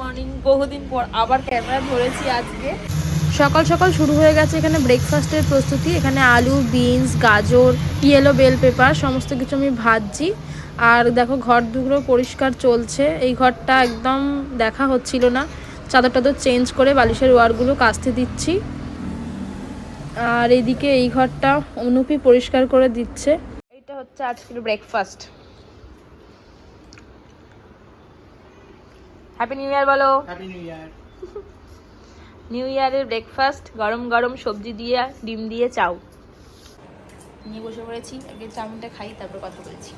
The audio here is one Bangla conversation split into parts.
মর্নিং বহুদিন পর আবার ক্যামেরা ধরেছি আজকে। সকাল সকাল শুরু হয়ে গেছে এখানে ব্রেকফাস্টের প্রস্তুতি। এখানে আলু বিনস গাজর ইয়েলো বেল পেপার সমস্ত কিছু আমি ভাজছি। আর দেখো ঘর দুগুলো পরিষ্কার চলছে। এই ঘরটা একদম দেখা হচ্ছিল না। চাদর টাদর চেঞ্জ করে বালিশের ওয়ারগুলো কাচতে দিচ্ছি। আর এদিকে এই ঘরটা অনুপি পরিষ্কার করে দিচ্ছে। এইটা হচ্ছে আজকের ব্রেকফাস্ট হ্যাপি নিউ ইয়ার বলো। হ্যাপি নিউ ইয়ার নিউ ইয়ারের ব্রেকফাস্ট গরম গরম সবজি দিয়ে ডিম দিয়ে চাউ। নিয়ে বসে পড়েছি আগে চাউমিনটা খাই তারপর কথা বলেছি।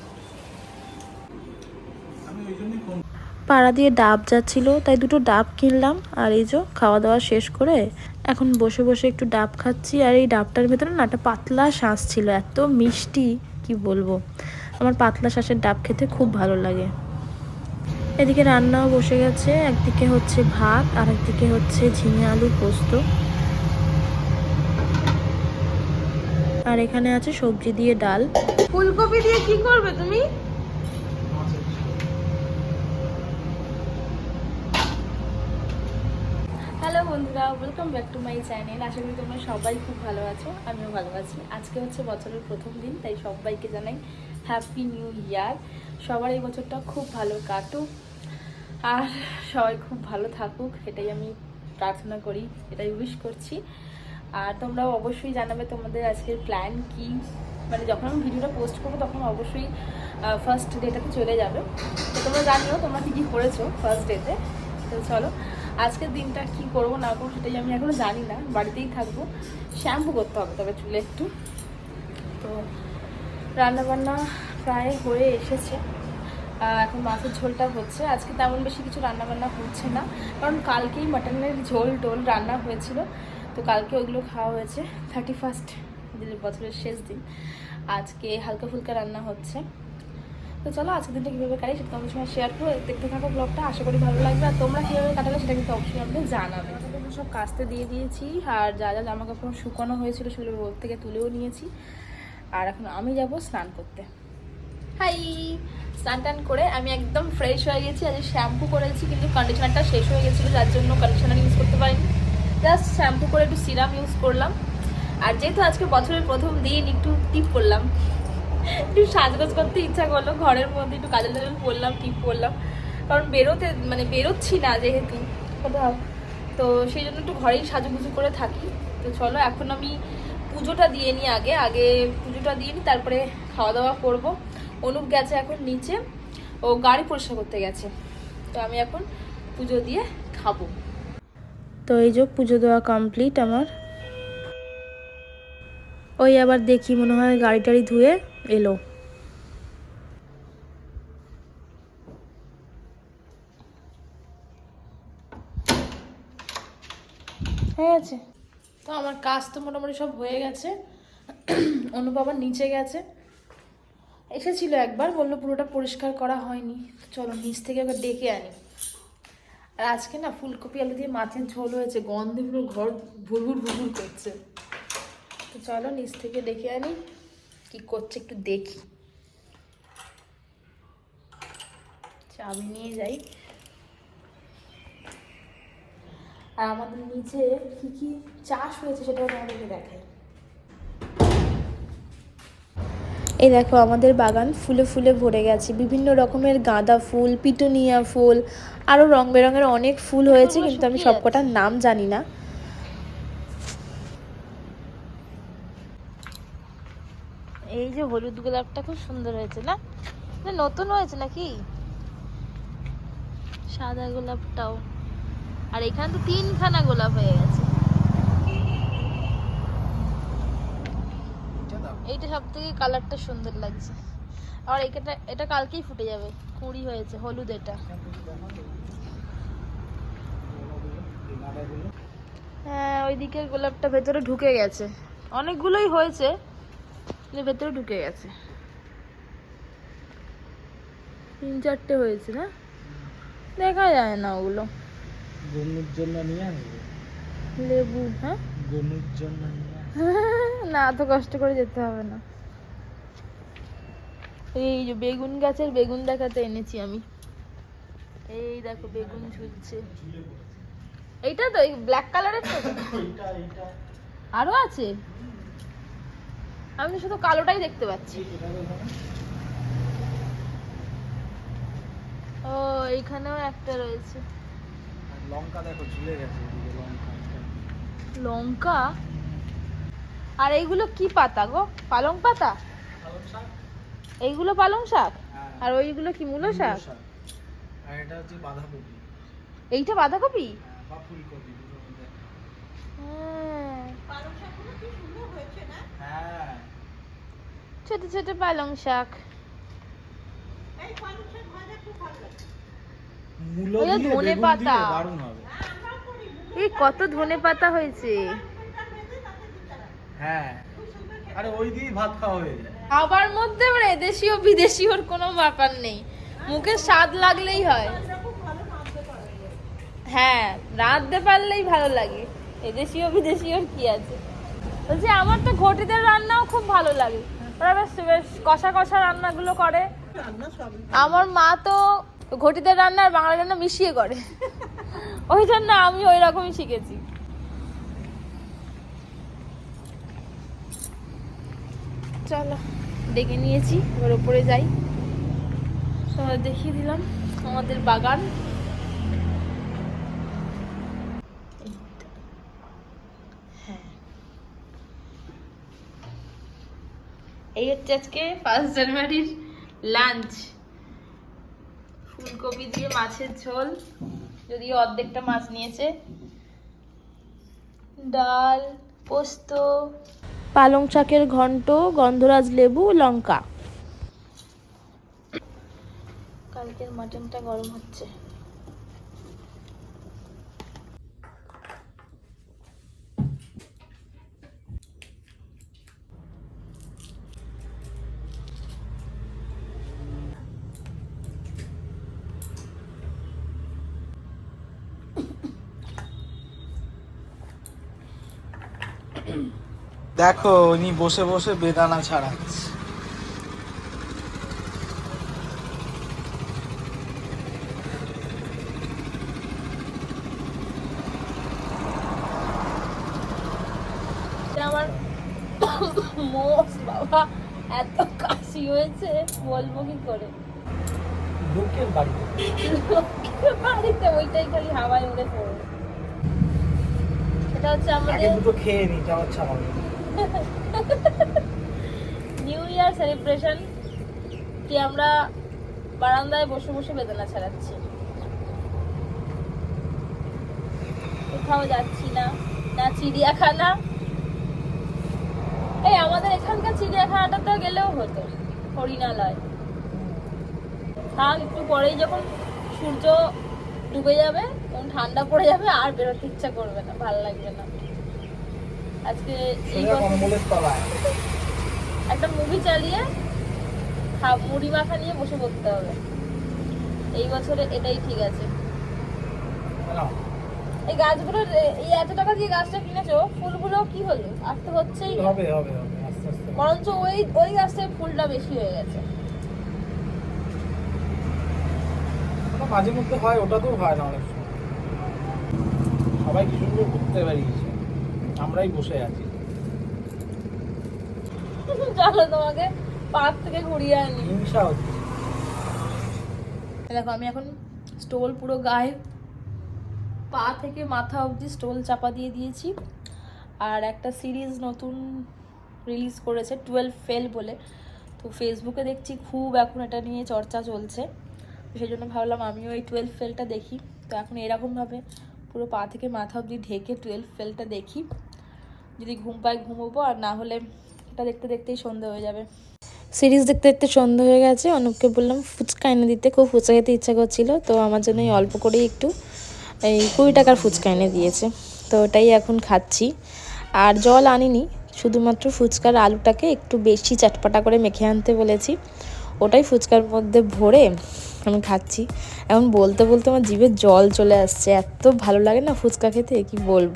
পাড়া দিয়ে ডাব যাচ্ছিল তাই দুটো ডাব কিনলাম আর এই যে খাওয়া দাওয়া শেষ করে এখন বসে বসে একটু ডাব খাচ্ছি আর এই ডাবটার ভেতরে না একটা পাতলা শ্বাস ছিল এত মিষ্টি কি বলব। আমার পাতলা শ্বাসের ডাব খেতে খুব ভালো লাগে। এদিকে রান্নাও বসে গেছে একদিকে হচ্ছে ভাত আর একদিকে হচ্ছে ঝিঙে আলু পোস্ত। আর এখানে আছে সবজি দিয়ে ডাল। ফুলকপি দিয়ে কি করবে তুমি? হ্যালো বন্ধুরা welcome back to my channel আশা করি তোমরা সবাই খুব ভালো আছো আমিও ভালো আছি। আজকে হচ্ছে বছরের প্রথম দিন তাই সবাইকে জানাই হ্যাপি নিউ ইয়ার সবার এই বছরটা খুব ভালো কাটুক। আর সবাই খুব ভালো থাকুক, এটাই আমি প্রার্থনা করি, এটাই উইশ করছি। আর তোমরাও অবশ্যই জানাবে তোমাদের আজকের প্ল্যান কি। মানে যখন আমি ভিডিওটা পোস্ট করব তখন অবশ্যই ফার্স্ট ডেটাতে চলে যাবে। তো তোমরা জানিও তোমরা কী কী করেছ ফার্স্ট ডেতে তো চলো, আজকের দিনটা কি করব না করব সেটাই আমি এখনও জানি না। বাড়িতেই থাকব, শ্যাম্পু করতে হবে তবে চুলে একটু। তো রান্নাবান্না প্রায় হয়ে এসেছে। এখন মাছের ঝোলটা হচ্ছে। আজকে তেমন বেশি কিছু রান্নাবান্না হচ্ছে না, কারণ কালকেই মাটনের ঝোল টোল রান্না হয়েছিল। তো কালকে ওইগুলো খাওয়া হয়েছে। থার্টি ফার্স্ট বছরের শেষ দিন। আজকে হালকা ফুলকা রান্না হচ্ছে। তো চলো আজকের দিনটা কীভাবে কাটাই সেটা তোমাদের সঙ্গে শেয়ার করে দেখতে থাকো ব্লগটা আশা করি ভালো লাগবে। আর তোমরা কীভাবে কাটাবে সেটা কিন্তু অবশ্যই আমাকে জানাবে। সব কাস্তে দিয়ে দিয়েছি, আর যা যা জামা কাপড় শুকানো হয়েছিল সেগুলো রোদ থেকে তুলেও নিয়েছি। আর এখন আমি যাব স্নান করতে। হাই। স্নান টান করে আমি একদম ফ্রেশ হয়ে গেছি। আজ শ্যাম্পু করেছি, কিন্তু কন্ডিশনারটা শেষ হয়ে গেছিল, যার জন্য কন্ডিশনার ইউজ করতে পারিনি। জাস্ট শ্যাম্পু করে একটু সিরাম ইউজ করলাম। আর যেহেতু আজকে বছরের প্রথম দিন, একটু টিপ করলাম। একটু সাজগোজ করতে ইচ্ছা করল, ঘরের মধ্যে একটু কাজল টাজল পরলাম টিপ পরলাম কারণ বেরোতে মানে বেরোচ্ছি না যেহেতু, কোথাও। তো সেই জন্য একটু ঘরেই সাজুগুজু করে থাকি। তো চলো, এখন আমি পুজোটা দিয়ে নিই আগে। আগে পুজোটা দিয়ে নিই, তারপরে খাওয়া দাওয়া করব। অনুপ গেছে এখন নিচে। ও গাড়ি পরিষ্কার করতে গেছে। তো আমি এখন পুজো দিয়ে খাব। তো এই যে পুজো দেওয়া কমপ্লিট আমার। ওই আবার দেখি মনে হয় গাড়ি টাড়ি ধুয়ে এলো। হয়ে গেছে? তো আমার কাজ তো মোটামুটি সব হয়ে গেছে। অনুপ আবার নিচে গেছে। এসেছিল একবার, বলল পুরোটা পরিষ্কার করা হয়নি। চলো নিচ থেকে ওকে ডেকে আনি। আর আজকে না ফুলকপি, আলু দিয়ে মাছের ঝোল হয়েছে, গন্ধে পুরো ঘর ভুরভুর ভুরভুর করছে। তো চলো নিচ থেকে ডেকে আনি, কি করছে একটু দেখি। চাবি নিয়ে যাই। আর আমাদের নিচে কি কি চাষ হয়েছে সেটাও তোমাদেরকে দেখাই। এই দেখো আমাদের বাগান ফুলে ফুলে ভরে গেছে। বিভিন্ন রকমের গাঁদা ফুল পিটুনিয়া ফুল আরও রং বেরঙের অনেক ফুল হয়েছে কিন্তু আমি সবকটার নাম জানি না। এই যে হলুদ গোলাপটা খুব সুন্দর হয়েছে না? নতুন হয়েছে নাকি? সাদা গোলাপটাও। আর এখানে তো তিনখানা গোলাপ হয়ে গেছে এটা দাও এইটা সব থেকে কালারটা সুন্দর লাগছে। আর এটা এটা কালকেই ফুটে যাবে। কুড়ি হয়েছে হলুদ এটা। হ্যাঁ ওই দিকের গোলাপটা ভেতরে ঢুকে গেছে। অনেকগুলোই হয়েছে ভেতরে ঢুকে গেছে। তিন চারটে হয়েছে না? দেখা যায় না ওগুলো। গনুর জন্য নিয়ে আসবে। লেবু হ্যাঁ? গনুর জন্য নিয়ে না এত কষ্ট করে যেতে হবে না। এই যে বেগুন গাছের বেগুন দেখাতে এনেছি আমি। এই দেখো বেগুন ঝুলছে। এইটা তো এই ব্ল্যাক কালারের তো? আরও আছে? আমি শুধু কালোটাই দেখতে পাচ্ছি। ও এইখানেও একটা রয়েছে। লঙ্কা দেখো ঝুলে গেছে এদিকে লঙ্কা। লঙ্কা? আর এইগুলো কি পাতা গো? পালং পাতা? এইগুলো পালং শাক? হ্যাঁ। আর ওইগুলো কি মূলো শাক? আর এটা হচ্ছে বাঁধাকপি। এইটা বাঁধাকপি? হ্যাঁ, বা ফুলকপি। হ্যাঁ। হ্যাঁ। ছোট ছোট পালং শাক। ধনে পাতা। দিয়ে দারুণ হবে। এই কত ধনে পাতা হয়েছে। হ্যাঁ। আরে ওই দিয়ে ভাত খাওয়া হয়ে খাবার মধ্যে আবার এদেশীয় বিদেশীয়র কোনো ব্যাপার নেই। মুখে স্বাদ লাগলেই হয়। হ্যাঁ রাঁধতে পারলেই ভালো লাগে। এদেশীয় বিদেশীয়র কি আছে? বলছি, আমার তো ঘটিদের রান্নাও খুব ভালো লাগে। ওরা বেশ বেশ কষা কষা রান্নাগুলো করে। আমার মা তো ঘটিদের রান্না আর বাংলা রান্না মিশিয়ে করে। ওই জন্য আমি ওই রকমই শিখেছি। চলো, ডেকে নিয়েছি ওর উপরে যাই। সবাই দেখিয়ে দিলাম আমাদের বাগান। হ্যাঁ। এই হচ্ছে আজকে ফার্স্ট জানুয়ারির লাঞ্চ। ফুলকপি দিয়ে মাছের ঝোল, যদিও অর্ধেকটা মাছ নিয়েছে। ডাল, পোস্ত। পালং শাকের ঘন্ট গন্ধরাজ লেবু লঙ্কা। কালকের মাটনটা গরম হচ্ছে। দেখো উনি বসে বসে বেদানা ছাড়াচ্ছে। আমার মোষ বাবা এত কাশি হয়েছে বলব কি করে? লোকের বাড়িতে। লোকের বাড়িতে ওইটাই খালি হাওয়ায় উড়ে পড়বে এটা হচ্ছে আমাদের দুটো খেয়ে নি যাওয়ার ছাড়া নিউ ইয়ার সেলিব্রেশন কি আমরা বারান্দায় বসে বসে বেদনা ছাড়াচ্ছি। কোথাও যাচ্ছি না না চিড়িয়াখানা। এই আমাদের এখানকার চিড়িয়াখানাটাতে গেলেও হতো, হরিণালয়। থাক, একটু পরেই যখন সূর্য ডুবে যাবে, তখন ঠান্ডা পড়ে যাবে, আর বেরোতে ইচ্ছা করবে না, ভালো লাগবে না। আজকে একটা মুভি চালিয়ে মুড়ি মাখা নিয়ে বসে পড়তে হবে। এই বছরে এটাই ঠিক আছে। এই গাছগুলোর এই এত টাকা দিয়ে গাছটা কিনেছো ফুলগুলো কি হলো? আর তো হচ্ছেই হবে হবে হবে আস্তে আস্তে। বরঞ্চ ওই ওই গাছটায় ফুলটা বেশি হয়ে গেছে। মাঝে মধ্যে হয় ওটা তো হয় না অনেক সময়। সবাই কি সুন্দর ঘুরতে বেরিয়েছে। আমরাই বসে আছি। চলো তোমাকে পার্ক থেকে ঘুরিয়ে আনি। হিংসা হচ্ছে। দেখো আমি এখন স্টোল পুরো গায়ে পা থেকে মাথা অবধি স্টোল চাপা দিয়ে দিয়েছি। আর একটা সিরিজ নতুন রিলিজ করেছে টুয়েলভ ফেল বলে। তো ফেসবুকে দেখছি খুব এখন এটা নিয়ে চর্চা চলছে। সেই জন্য ভাবলাম আমিও এই টুয়েলভ ফেলটা দেখি। তো এখন এরকমভাবে পুরো পা থেকে মাথা অবধি ঢেকে টুয়েলভ ফেলটা দেখি। যদি ঘুম পায় ঘুমোবো, আর না হলে এটা দেখতে দেখতেই সন্ধে হয়ে যাবে। সিরিজ দেখতে দেখতে সন্ধ্যা হয়ে গেছে। অনুপকে বললাম, ফুচকা এনে দিতে। খুব ফুচকা খেতে ইচ্ছা করছিল, তো আমার জন্য এই অল্প করেই একটু এই কুড়ি টাকার ফুচকা এনে দিয়েছে। তো ওটাই এখন খাচ্ছি। আর জল আনিনি, শুধুমাত্র ফুচকার আলুটাকে একটু বেশি চাটপাটা করে মেখে আনতে বলেছি। ওটাই ফুচকার মধ্যে ভরে আমি খাচ্ছি। এখন বলতে বলতে আমার জিভে জল চলে আসছে। এত ভালো লাগে না ফুচকা খেতে, কি বলব?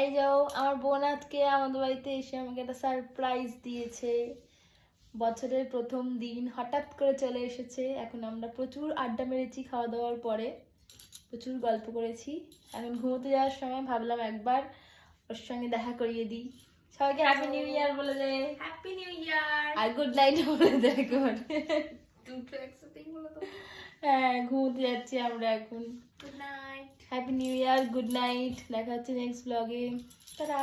এই যাও আমার বোন আজকে আমাদের বাড়িতে এসে আমাকে একটা সারপ্রাইজ দিয়েছে। বছরের প্রথম দিন হঠাৎ করে চলে এসেছে। এখন আমরা প্রচুর আড্ডা মেরেছি খাওয়া দাওয়ার পরে। প্রচুর গল্প করেছি। এখন ঘুমোতে যাওয়ার সময় ভাবলাম একবার ওর সঙ্গে দেখা করিয়ে দিই। সবাইকে হ্যাপি নিউ ইয়ার বলে দে। হ্যাপি নিউ ইয়ার আর গুড নাইট বলে দে একবার দুটো একসাথেই বলো হ্যাঁ ঘুমোতে যাচ্ছি আমরা এখন। Good night happy new year good night দেখা হচ্ছে নেক্সট ব্লগে টাটা